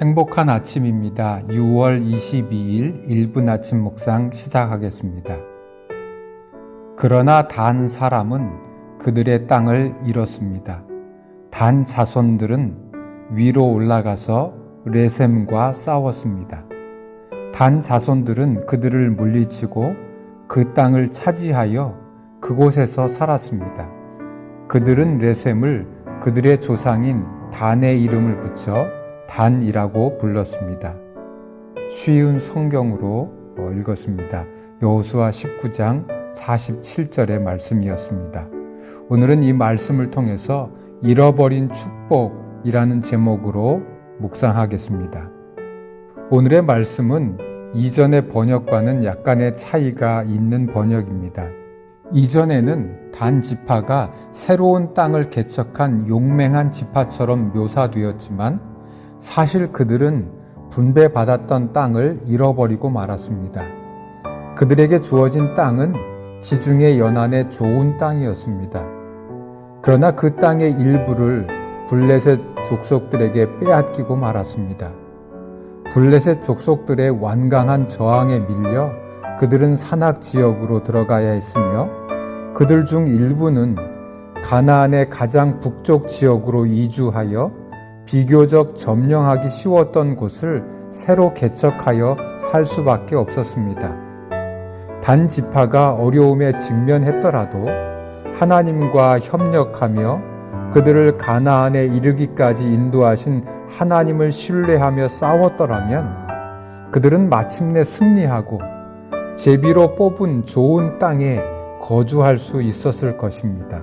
행복한 아침입니다. 6월 22일 1분 아침 묵상 시작하겠습니다. 그러나 단 사람은 그들의 땅을 잃었습니다. 단 자손들은 위로 올라가서 레셈과 싸웠습니다. 단 자손들은 그들을 물리치고 그 땅을 차지하여 그곳에서 살았습니다. 그들은 레셈을 그들의 조상인 단의 이름을 붙여 단이라고 불렀습니다. 쉬운 성경으로 어, 읽었습니다. 여호수아 19장 47절의 말씀이었습니다. 오늘은 이 말씀을 통해서 잃어버린 축복이라는 제목으로 묵상하겠습니다. 오늘의 말씀은 이전의 번역과는 약간의 차이가 있는 번역입니다. 이전에는 단 지파가 새로운 땅을 개척한 용맹한 지파처럼 묘사되었지만 사실 그들은 분배받았던 땅을 잃어버리고 말았습니다. 그들에게 주어진 땅은 지중해 연안의 좋은 땅이었습니다. 그러나 그 땅의 일부를 블레셋 족속들에게 빼앗기고 말았습니다. 블레셋 족속들의 완강한 저항에 밀려 그들은 산악 지역으로 들어가야 했으며 그들 중 일부는 가나안의 가장 북쪽 지역으로 이주하여 비교적 점령하기 쉬웠던 곳을 새로 개척하여 살 수밖에 없었습니다. 단 지파가 어려움에 직면했더라도 하나님과 협력하며 그들을 가나안에 이르기까지 인도하신 하나님을 신뢰하며 싸웠더라면 그들은 마침내 승리하고 제비로 뽑은 좋은 땅에 거주할 수 있었을 것입니다.